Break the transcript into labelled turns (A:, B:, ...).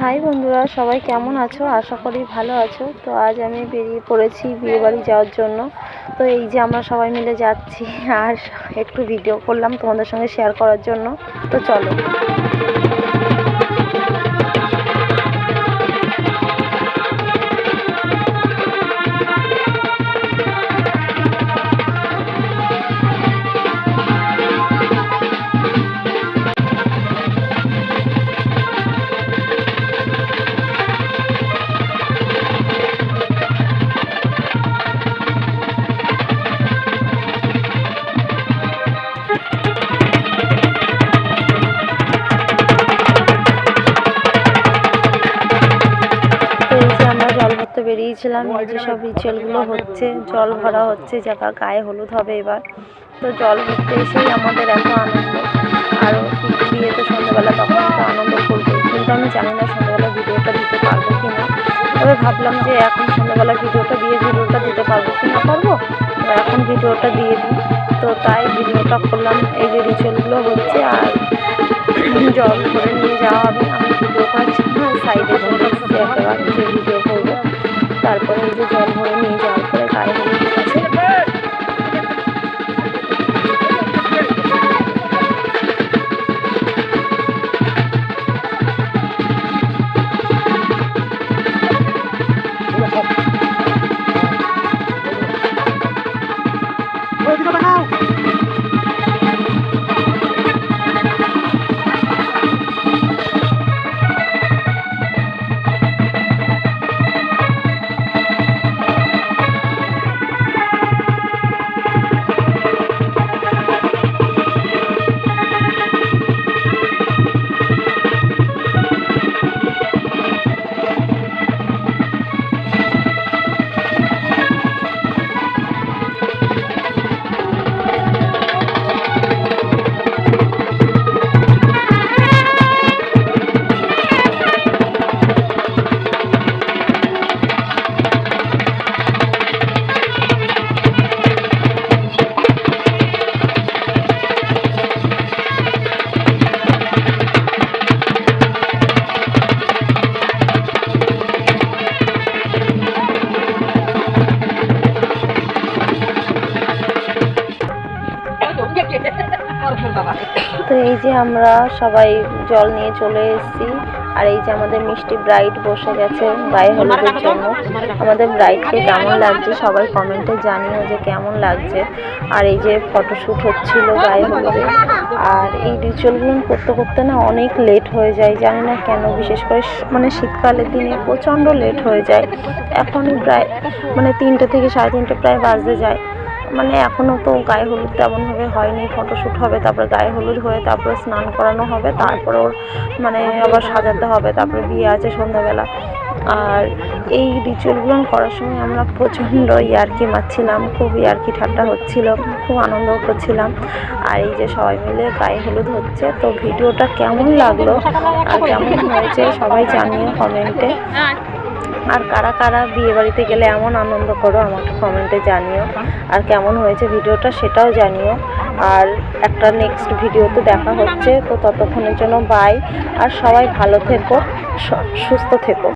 A: High বন্ধুরা, সবাই কেমন আছো? আশা করি ভালো আছো। তো আজ আমি বেরিয়ে পড়েছি বিয়েবাড়ি যাওয়ার জন্য। তো এই যে আমরা সবাই মিলে যাচ্ছি, আর একটু ভিডিও করলাম তোমাদের সঙ্গে শেয়ার করার জন্য। তো চলো। বেরিয়েছিলাম, এই যে সব রিচুয়ালগুলো হচ্ছে, জল ভরা হচ্ছে যাকা গায়ে হলুদ হবে এবার। তো জল ভরতে এসেই আমাদের এত আনন্দ। আরও বিয়ে তো সন্ধ্যাবেলা, তখন তো আনন্দ করবে। কিন্তু আমি জানি না সন্ধ্যাবেলা ভিডিওটা দিতে পারব কি না। তবে ভাবলাম যে এখন সন্ধ্যাবেলা ভিডিওটা দিয়ে ভিডিওটা দিতে পারব কি না পারব? তো এখন ভিডিওটা দিয়ে দিই। তো তাই ভিডিওটা করলাম। এই যে রিচুয়ালগুলো হচ্ছে, আর জল ভরে নিয়ে যাওয়া হবে। আমি ভিডিও পাচ্ছি না সাইডে তো এই যে আমরা সবাই জল নিয়ে চলে এসেছি। আর এই যে আমাদের মিষ্টি ব্রাইড বসে গেছে গায়ে হলুদের জন্য। আমাদের ব্রাইডকে কেমন লাগছে সবাই কমেন্টে জানিও যে কেমন লাগছে। আর এই যে ফটোশ্যুট হচ্ছিল গায়ে হলুদে আর এই রিচুয়ালগুলো করতে করতে না অনেক লেট হয়ে যায় জানি না কেন বিশেষ করে মানে শীতকালের দিনে প্রচণ্ড লেট হয়ে যায়। এখনই প্রায় মানে তিনটে থেকে সাড়ে তিনটে প্রায় বাজতে যায়। মানে এখনও তো গায়ে হলুদ তেমনভাবে হয়নি ফটোশ্যুট হবে, তারপরে গায়ে হলুদ হয়ে তারপরে স্নান করানো হবে, তারপরে ওর মানে আবার সাজাতে হবে, তারপরে বিয়ে আছে সন্ধ্যাবেলা। আর এই রিচুয়ালগুলো করার সময় আমরা প্রচণ্ড ইয়ার্কি মারছিলাম, খুব ইয়ার্কি ঠাট্টা হচ্ছিল, খুব আনন্দ করছিলাম। আর এই যে সবাই মিলে গায়ে হলুদ হচ্ছে, তো ভিডিওটা কেমন লাগল? আর কেমন হয়েছে সবাই জানিও কমেন্টে। আর কারা কারা বিয়ে বাড়িতে গেলে এমন আনন্দ করো আমাকে কমেন্টে জানিও। আর কেমন হয়েছে ভিডিওটা সেটাও জানিও। আর একটা নেক্সট ভিডিওতে দেখা হচ্ছে, তো ততক্ষণের জন্য বাই আর সবাই ভালো থেকো সুস্থ থেকো।